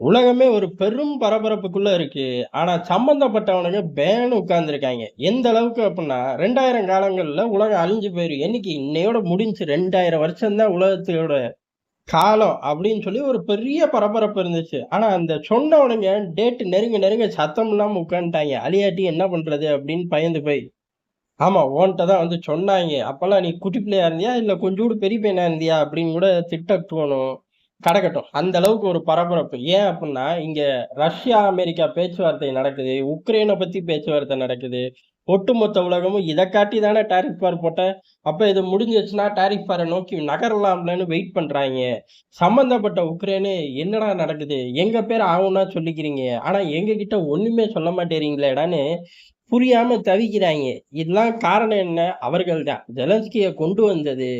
உலகமே ஒரு பெரும் பரபரப்புக்குள்ள இருக்கு. ஆனா சம்பந்தப்பட்டவனுங்க பேன்னு உட்கார்ந்துருக்காங்க எந்த அளவுக்கு அப்படின்னா ரெண்டாயிரம் காலங்கள்ல உலகம் அழிஞ்சு போயிரும். என்னைக்கு இன்னையோட முடிஞ்சு ரெண்டாயிரம் வருஷம்தான் உலகத்தோட காலம் அப்படின்னு சொல்லி ஒரு பெரிய பரபரப்பு இருந்துச்சு. ஆனா அந்த சொன்னவனுங்க டேட் நெருங்க நெருங்க சத்தம் இல்லாம உட்காந்துட்டாங்க அழியாட்டி என்ன பண்றது அப்படின்னு பயந்து போய். ஆமா ஓன்ட்ட தான் வந்து சொன்னாங்க அப்பெல்லாம் நீ குட்டி பிள்ளையா இருந்தியா? இல்ல கொஞ்சோடு பெரிய பையனா இருந்தியா? அப்படின்னு கூட திட்ட தோணும். கடக்கட்டும். அந்த அளவுக்கு ஒரு பரபரப்பு. ஏன் அப்படின்னா இங்க ரஷ்யா, அமெரிக்கா பேச்சுவார்த்தை நடக்குது. உக்ரைனை பத்தி பேச்சுவார்த்தை நடக்குது. ஒட்டுமொத்த உலகமும் இதை காட்டி தானே டாரிஃப் பார் போட்டேன் அப்ப இது முடிஞ்சிருச்சுன்னா டாரிஃப் பாரை நோக்கி நகரலாம்லன்னு வெயிட் பண்ணுறாங்க சம்பந்தப்பட்ட உக்ரைனு என்னடா நடக்குது? எங்க பேர் ஆகும்னா சொல்லிக்கிறீங்க. ஆனா எங்ககிட்ட ஒண்ணுமே சொல்ல மாட்டேறீங்களேடான்னு புரியாம தவிக்கிறாங்க இதெல்லாம் காரணம் என்ன? அவர்கள் தான். ஜெலன்ஸ்கிய கொண்டு வந்தது.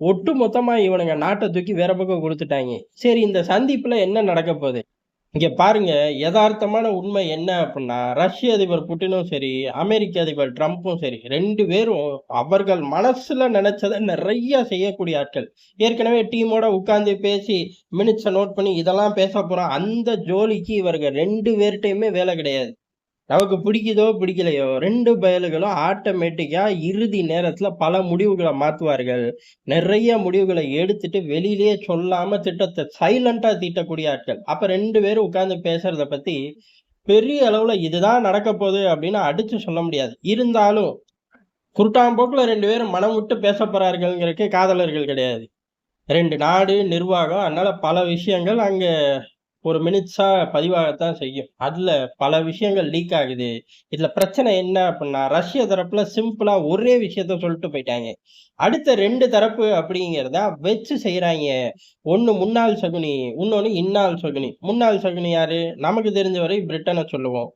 ஒட்டு மொத்தமா இவனுங்க நாட்டை தூக்கி வேற பக்கம் கொடுத்துட்டாங்க சரி இந்த சந்திப்புல என்ன நடக்க போகுது? இங்க பாருங்க எதார்த்தமான உண்மை என்ன அப்படின்னா ரஷ்ய அதிபர் புட்டினும் சரி, அமெரிக்க அதிபர் ட்ரம்ப்பும் சரி ரெண்டு பேரும் அவர்கள் மனசுல நினைச்சதை நிறைய செய்யக்கூடிய ஆட்கள். ஏற்கனவே டீமோட உட்காந்து பேசி மினிட்ஸ நோட் பண்ணி இதெல்லாம் பேச போறோம். அந்த ஜோலிக்கு இவர்க 2 பேர்ட்டயுமே வேலை கிடையாது. நமக்கு பிடிக்குதோ, பிடிக்கலையோ ரெண்டு பயல்களும் ஆட்டோமேட்டிக்காக இறுதி நேரத்தில் பல முடிவுகளை மாற்றுவார்கள் நிறைய முடிவுகளை எடுத்துட்டு வெளியிலேயே சொல்லாமல் திட்டத்தை சைலண்ட்டாக தீட்டக்கூடிய ஆட்கள். அப்போ ரெண்டு பேரும் உட்காந்து பேசுறத பற்றி பெரிய அளவில் இதுதான் நடக்கப் போகுது அப்படின்னு அடித்து சொல்ல முடியாது. இருந்தாலும் குருட்டாம்போக்கில் ரெண்டு பேரும் மனம் விட்டு பேச போகிறார்கள்ங்கிறக்கே காதலர்கள் கிடையாது. ரெண்டு நாடு, நிர்வாகம் அதனால் பல விஷயங்கள் அங்கே ஒரு மினிட்ஸாக பதிவாகத்தான் செய்யும். அதில் பல விஷயங்கள் லீக் ஆகுது. இதில் பிரச்சனை என்ன அப்படின்னா ரஷ்ய தரப்பில் சிம்பிளாக ஒரே விஷயத்த சொல்லிட்டு போயிட்டாங்க அடுத்த ரெண்டு தரப்பு அப்படிங்கிறத வச்சு செய்கிறாங்க ஒன்று முன்னாள் சகுனி, இன்னொன்று இன்னாள் சகுனி. முன்னாள் சகுனி யார் நமக்கு தெரிஞ்ச வரை பிரிட்டனை சொல்லுவோம்.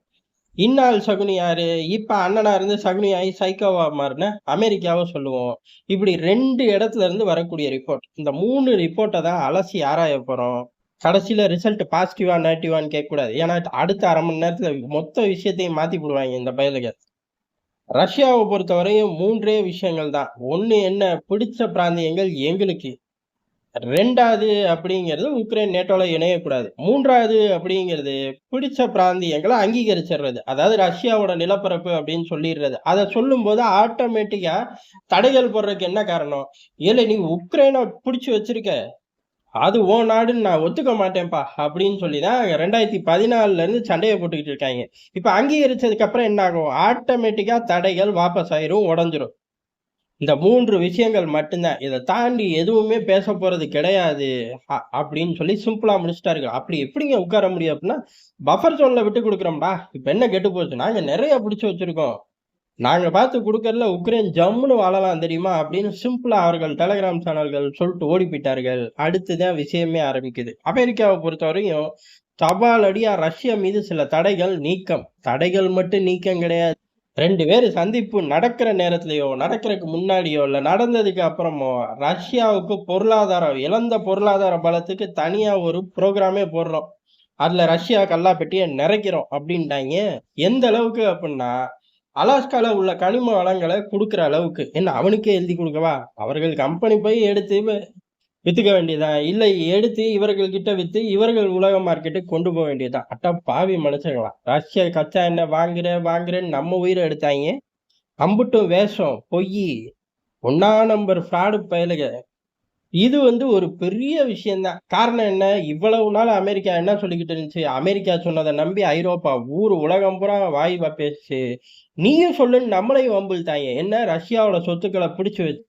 இன்னாள் சகுனி யாரு? இப்ப அண்ணனா இருந்து சகுனி ஆகி சைக்கோவா மாறின அமெரிக்காவை சொல்லுவோம். இப்படி ரெண்டு இடத்துல இருந்து வரக்கூடிய ரிப்போர்ட். இந்த மூணு ரிப்போர்ட்டை தான் அலசி ஆராய போறோம். கடைசியில் ரிசல்ட் பாசிட்டிவா, நெகட்டிவான்னு கேட்கக்கூடாது. ஏன்னா அடுத்த அரை மணி நேரத்தில் மொத்த விஷயத்தையும் மாத்தி போடுவாங்க இந்த பயலுக. ரஷ்யாவை பொறுத்தவரையும் மூன்றே விஷயங்கள் தான். ஒன்று என்ன பிடிச்ச பிராந்தியங்கள் எங்களுக்கு. ரெண்டாவது அப்படிங்கிறது உக்ரைன் நேட்டோவில் இணையக்கூடாது. மூன்றாவது அப்படிங்கிறது பிடிச்ச பிராந்தியங்களை அங்கீகரிச்சிடுறது. அதாவது ரஷ்யாவோட நிலப்பரப்பு அப்படின்னு சொல்லிடுறது. அதை சொல்லும்போது ஆட்டோமேட்டிக்காக தடைகள் போடுறதுக்கு என்ன காரணம்? இல்லை நீ உக்ரைனை பிடிச்சி வச்சிருக்க. அது ஓ நாடுன்னு நான் ஒத்துக்க மாட்டேன்ப்பா அப்படின்னு சொல்லி தான் ரெண்டாயிரத்தி பதினாலுலேருந்து சண்டையை போட்டுக்கிட்டு இருக்காங்க இப்போ அங்கீகரிச்சதுக்கப்புறம் என்ன ஆகும்? ஆட்டோமேட்டிக்காக தடைகள் வாபஸ் ஆயிரும், உடஞ்சிரும் இந்த மூன்று விஷயங்கள் மட்டும்தான் இதை தாண்டி எதுவுமே பேசப் போகிறது கிடையாது. அ அப்படின்னு சொல்லி சிம்பிளாக முடிச்சுட்டாருங்க. அப்படி எப்படிங்க உட்கார முடியும் அப்படின்னா பஃபர் ஜோனில் விட்டு கொடுக்குறோம்டா இப்போ என்ன கெட்டு போச்சு? நாங்கள் நிறைய பிடிச்சி வச்சிருக்கோம். நாங்க பார்த்து கொடுக்கறதுல உக்ரைன் ஜம்முன்னு வாழலாம் தெரியுமா? அப்படின்னு சிம்பிளா அவர்கள் டெலகிராம் சேனல்கள் சொல்லிட்டு ஓடி போயிட்டார்கள். அடுத்து தான் விஷயமே ஆரம்பிக்குது. அமெரிக்காவ பொறுத்தவரையும் தபாலடியா ரஷ்யா மீது சில தடைகள் நீக்கம். தடைகள் மட்டும் நீக்கம் கிடையாது. ரெண்டு பேர் சந்திப்பு நடக்கிற நேரத்திலயோ, நடக்கறதுக்கு முன்னாடியோ, இல்லை நடந்ததுக்கு அப்புறமோ ரஷ்யாவுக்கு பொருளாதாரம் இழந்த பொருளாதார பலத்துக்கு தனியா ஒரு ப்ரோக்ராமே போடுறோம். அதுல ரஷ்யா கல்லாப்பெட்டிய நிறைக்கிறோம் அப்படின்ட்டாங்க எந்த அளவுக்கு அப்படின்னா அலாஸ்காவில் உள்ள கனிம வளங்களை கொடுக்குற அளவுக்கு. என்ன அவனுக்கே எழுதி கொடுக்கவா அவர்கள் கம்பெனி போய் எடுத்து விற்றுக்க வித்துக்க இல்லை எடுத்து இவர்கள் கிட்ட விற்று இவர்கள் உலக மார்க்கெட்டுக்கு கொண்டு போக வேண்டியது அட்டா பாவி மனுஷங்களா! ரஷ்யா கச்சா என்ன வாங்குறேன், வாங்குறேன்னு நம்ம உயிரை எடுத்தாங்க அம்புட்டும் வேஷம், பொய் ஒண்ணா நம்பர் ஃப்ராடு பயலுக. இது வந்து ஒரு பெரிய விஷயம்தான் காரணம் என்ன? இவ்வளவு நாள் அமெரிக்கா என்ன சொல்லிக்கிட்டு இருந்துச்சு? அமெரிக்கா சொன்னதை நம்பி ஐரோப்பா ஊர் உலகம் பூரா வாய்வா பேசுச்சு. நீயும் சொல்லுன்னு நம்மளையும் வம்பிழுத்தாய்ங்க. என்ன? ரஷ்யாவோட சொத்துக்களை பிடிச்சு வச்சு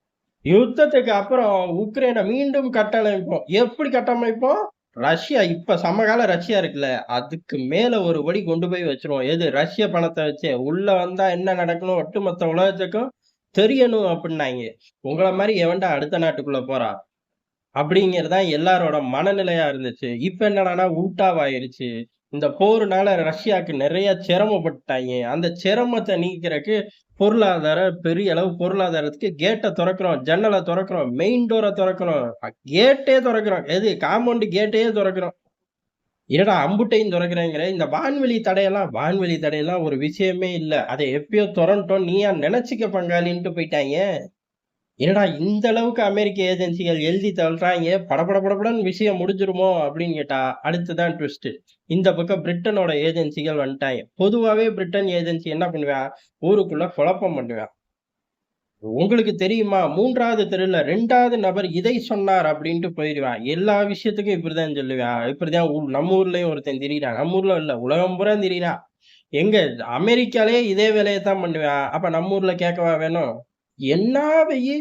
யுத்தத்துக்கு அப்புறம் உக்ரைனை மீண்டும் கட்டமைப்போம். எப்படி கட்டமைப்போம்? ரஷ்யா இப்ப சமகால ரஷ்யா இருக்குல்ல, அதுக்கு மேல ஒரு படி கொண்டு போய் வச்சிருவோம் எது? ரஷ்ய பணத்தை வச்சே. உள்ள வந்தா என்ன நடக்கணும் ஒட்டுமொத்த உலகத்துக்கும் தெரியணும் அப்படின்னாங்க உங்களை மாதிரி எவன்டா அடுத்த நாட்டுக்குள்ள போறா அப்படிங்கிறது தான் எல்லாரோட மனநிலையா இருந்துச்சு. இப்ப என்னடான்னா உல்டாவாயிருச்சு. இந்த போர்னால ரஷ்யாவுக்கு நிறைய சிரமப்பட்டாங்க. அந்த சிரமத்தை நீக்கிறக்கு பொருளாதார பெரிய அளவு பொருளாதாரத்துக்கு கேட்டை திறக்கிறோம் ஜன்னலை திறக்கிறோம் மெயின் டோரை திறக்கிறோம். கேட்டே திறக்கிறோம். எது? காம்பவுண்ட் கேட்டையே திறக்கிறோம். என்னடா அம்புட்டையும் திறக்கிறேங்கிற இந்த வான்வெளி தடையெல்லாம் வான்வெளி தடையெல்லாம் ஒரு விஷயமே இல்லை. அதை எப்பயோ திறன்ட்டோம் நீயா நினைச்சிக்க பங்காளின்ட்டு போயிட்டாங்க. என்னடா இந்த அளவுக்கு அமெரிக்க ஏஜென்சிகள் எழுதி தள்ளுறாங்க? படபட படபடன்னு விஷயம் முடிஞ்சிருமோ அப்படின்னு கேட்டா அடுத்துதான் ட்விஸ்ட் இந்த பக்கம் பிரிட்டனோட ஏஜென்சிகள் வந்துட்டாங்க. பொதுவாகவே பிரிட்டன் ஏஜென்சி என்ன பண்ணுவேன் ஊருக்குள்ள குழப்பம் பண்ணுவேன் உங்களுக்கு தெரியுமா? மூன்றாவது தெருல ரெண்டாவது நபர் இதை சொன்னார் அப்படின்ட்டு போயிடுவான் எல்லா விஷயத்துக்கும் இப்படிதான் சொல்லுவேன் இப்படிதான் ஊ- நம்ம ஊர்லயும் ஒருத்தன் திரியிறான். நம்ம ஊர்ல இல்ல உலகம் பூரா திரியிறான். எங்க? அமெரிக்காலே இதே வேலையை தான் பண்ணுவேன் அப்ப நம்ம ஊர்ல கேட்கவா வேணும்? என்ன வெயி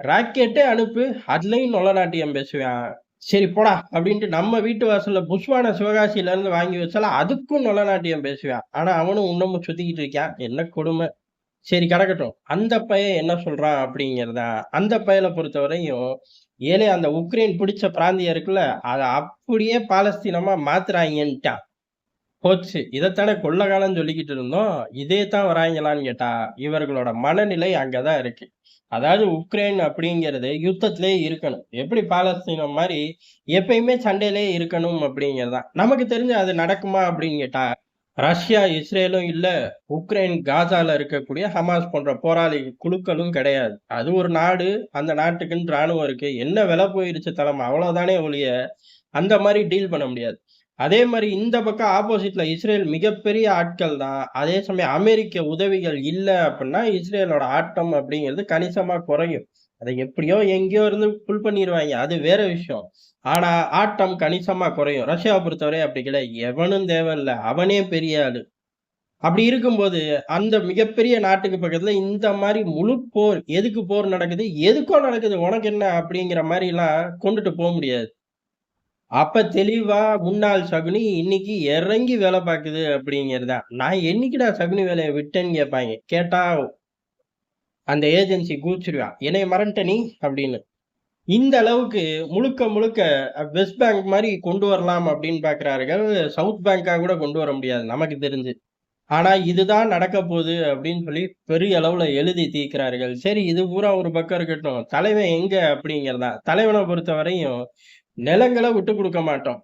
ராக்கெட்டே அனுப்பு அதுலையும் நொல்ல நாட்டியம் பேசுவான். சரி போடா அப்படின்ட்டு நம்ம வீட்டு வாசல்ல புஷ்வான சிவகாசியில இருந்து வாங்கி வச்சாலும் அதுக்கும் நொல்ல நாட்டியம் பேசுவான். ஆனா அவனும் இன்னமும் சுத்திக்கிட்டு இருக்கான். என்ன கொடுமை. சரி கிடக்கட்டும். அந்த பையன் என்ன சொல்றான் அப்படிங்கிறதா அந்த பையனை பொறுத்தவரையும் ஏழை அந்த உக்ரைன் பிடிச்ச பிராந்தியம் இருக்குல்ல அதை அப்படியே பாலஸ்தீனமா மாத்துறாங்கன்ட்டான். போச்சு. இதைத்தானே கொள்ளகாலம் சொல்லிக்கிட்டு இருந்தோம். இதே தான் வராங்களான்னு கேட்டா இவர்களோட மனநிலை அங்கதான் இருக்கு. அதாவது உக்ரைன் அப்படிங்கிறது யுத்தத்திலே இருக்கணும். எப்படி பாலஸ்தீனம் மாதிரி எப்பயுமே சண்டையிலே இருக்கணும் அப்படிங்கிறதான். நமக்கு தெரிஞ்சு அது நடக்குமா அப்படின்னு கேட்டா ரஷ்யா இஸ்ரேலும் இல்ல உக்ரைன் காசால இருக்கக்கூடிய ஹமாஸ் போன்ற போராளி குழுக்களும் கிடையாது. அது ஒரு நாடு அந்த நாட்டுக்குன்னு ராணுவம் இருக்கு என்ன விலை போயிருச்சு தலைமை அவ்வளவுதானே ஒழிய அந்த மாதிரி டீல் பண்ண முடியாது. அதே மாதிரி இந்த பக்கம் ஆப்போசிட்ல இஸ்ரேல் மிகப்பெரிய ஆட்கள் தான். அதே சமயம் அமெரிக்க உதவிகள் இல்லை அப்படின்னா இஸ்ரேலோட ஆட்டம் அப்படிங்கிறது கணிசமா குறையும். அதை எப்படியோ எங்கேயோ இருந்து புல் பண்ணிடுவாங்க அது வேற விஷயம். ஆனா ஆட்டம் கணிசமா குறையும். ரஷ்யாவை பொறுத்தவரை அப்படி கிடையாது. எவனும் தேவையில்லை. அவனே பெரிய ஆளு. அப்படி இருக்கும்போது அந்த மிகப்பெரிய நாட்டுக்கு பக்கத்துல இந்த மாதிரி முழு போர் எதுக்கு போர் நடக்குது? எதுக்கோ நடக்குது. உனக்கு என்ன? அப்படிங்கிற மாதிரி எல்லாம் கொண்டுட்டு போக முடியாது. அப்ப தெளிவா முன்னாள் சகுனி இன்னைக்கு இறங்கி வேலை பார்க்குது அப்படிங்கிறதா? நான் என்னைக்குடா சகுனி வேலையை விட்டேன்னு கேட்பாங்க. கேட்டா அந்த ஏஜென்சி கூச்சிருவான் என்னைய மறந்துட்ட நீ? அப்படின்னு. இந்த அளவுக்கு முழுக்க முழுக்க வெஸ்ட் பேங்க் மாதிரி கொண்டு வரலாம் அப்படின்னு பார்க்குறார்கள். சவுத் பேங்காக கூட கொண்டு வர முடியாது நமக்கு தெரிஞ்சு. ஆனா இதுதான் நடக்க போகுது அப்படின்னு சொல்லி பெரிய அளவுல எழுதி தீர்க்கிறார்கள். சரி இது பூரா ஒரு பக்கம் இருக்கட்டும். தலைவன் எங்க அப்படிங்கிறதா? தலைவனை பொறுத்த வரையும் நிலங்களை விட்டு கொடுக்க மாட்டோம்.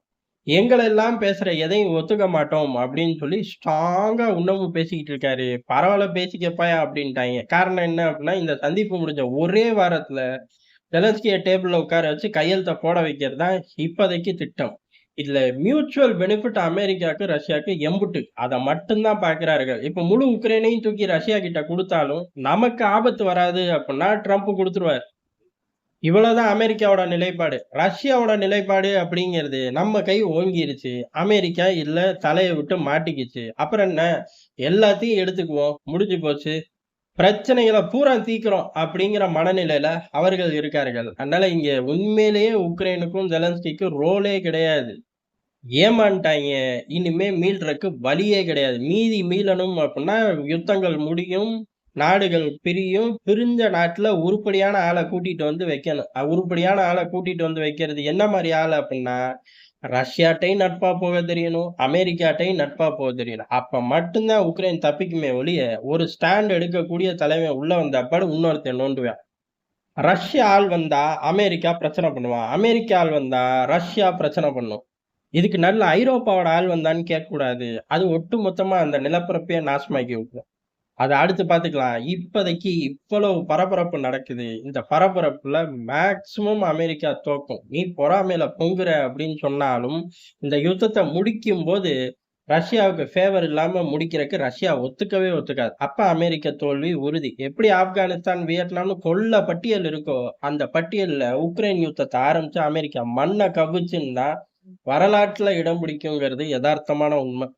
எங்களை எல்லாம் பேசுற எதையும் ஒத்துக்க மாட்டோம் அப்படின்னு சொல்லி ஸ்ட்ராங்கா இன்னமும் பேசிக்கிட்டு இருக்காரு. பரவாயில்ல பேசிக்கப்பா அப்படின்ட்டாங்க. காரணம் என்ன அப்படின்னா இந்த சந்திப்பு முடிஞ்ச ஒரே வாரத்துல ஜெலன்ஸ்கிய டேபிள்ல உட்கார வச்சு கையெழுத்த போட வைக்கிறது தான் இப்போதைக்கு திட்டம். இதுல மியூச்சுவல் பெனிஃபிட் அமெரிக்காவுக்கு ரஷ்யாவுக்கு எம்புட்டு. அதை மட்டும்தான் பாக்குறார்கள் இப்ப முழு உக்ரைனையும் தூக்கி ரஷ்யா கிட்ட கொடுத்தாலும் நமக்கு ஆபத்து வராது அப்படின்னா ட்ரம்ப் கொடுத்துருவார். இவ்வளவுதான் அமெரிக்காவோட நிலைப்பாடு. ரஷ்யாவோட நிலைப்பாடு அப்படிங்கிறது நம்ம கை ஓங்கிருச்சு. அமெரிக்கா இல்ல தலையை விட்டு மாட்டிக்கிச்சு. அப்புறம் என்ன? எல்லாத்தையும் எடுத்துக்குவோம். முடிஞ்சு போச்சு. பிரச்சனைகளை பூரா தீக்கிறோம் அப்படிங்கிற மனநிலையில அவர்கள் இருக்கார்கள். அதனால இங்க உண்மையிலேயே உக்ரைனுக்கும் ஜெலன்ஸ்கிக்கும் ரோலே கிடையாது. ஏமாண்டாங்க இனிமே மீள்றதுக்கு வழியே கிடையாது. மீதி மீளணும் அப்படின்னா யுத்தங்கள் முடியும். நாடுகள் பிரியும் பிரிஞ்ச நாட்டில் உருப்படியான ஆளை கூட்டிகிட்டு வந்து வைக்கணும். உருப்படியான ஆளை கூட்டிகிட்டு வந்து வைக்கிறது என்ன மாதிரி ஆள் அப்படின்னா ரஷ்யாட்டையும் நட்பா போக தெரியணும் அமெரிக்காட்டையும் நட்பா போக தெரியணும். அப்ப மட்டும்தான் உக்ரைன் தப்பிக்குமே ஒழிய ஒரு ஸ்டாண்ட் எடுக்கக்கூடிய தலைவன் உள்ள வந்த அப்பாடு இன்னொருத்தன் நோண்டுவேன். ரஷ்யா ஆள் வந்தா அமெரிக்கா பிரச்சனை பண்ணுவான் அமெரிக்கா ஆள் வந்தா ரஷ்யா பிரச்சனை பண்ணும். இதுக்கு நல்ல ஐரோப்பாவோட ஆள் வந்தான்னு கேட்கக்கூடாது. அது ஒட்டு மொத்தமா அந்த நிலப்பரப்பையே நாசமாக்கி விட்டுரும். அதை அடுத்து பார்த்துக்கலாம். இப்போதைக்கு இவ்வளவு பரபரப்பு நடக்குது. இந்த பரபரப்புல மேக்சிமம் அமெரிக்கா தோக்கும். நீ பொறாமையில பொங்குற அப்படின்னு சொன்னாலும் இந்த யுத்தத்தை முடிக்கும் போது ரஷ்யாவுக்கு ஃபேவர் இல்லாம முடிக்கிறதுக்கு ரஷ்யா ஒத்துக்கவே ஒத்துக்காது. அப்ப அமெரிக்க தோல்வி உறுதி. எப்படி ஆப்கானிஸ்தான் வியட்நாம்னு கொல்ல பட்டியல் இருக்கோ அந்த பட்டியல்ல உக்ரைன் யுத்தத்தை ஆரம்பிச்சு அமெரிக்கா மண்ணை கவிச்சுன்னா வரலாற்றுல இடம் பிடிக்குங்கிறது யதார்த்தமான உண்மை.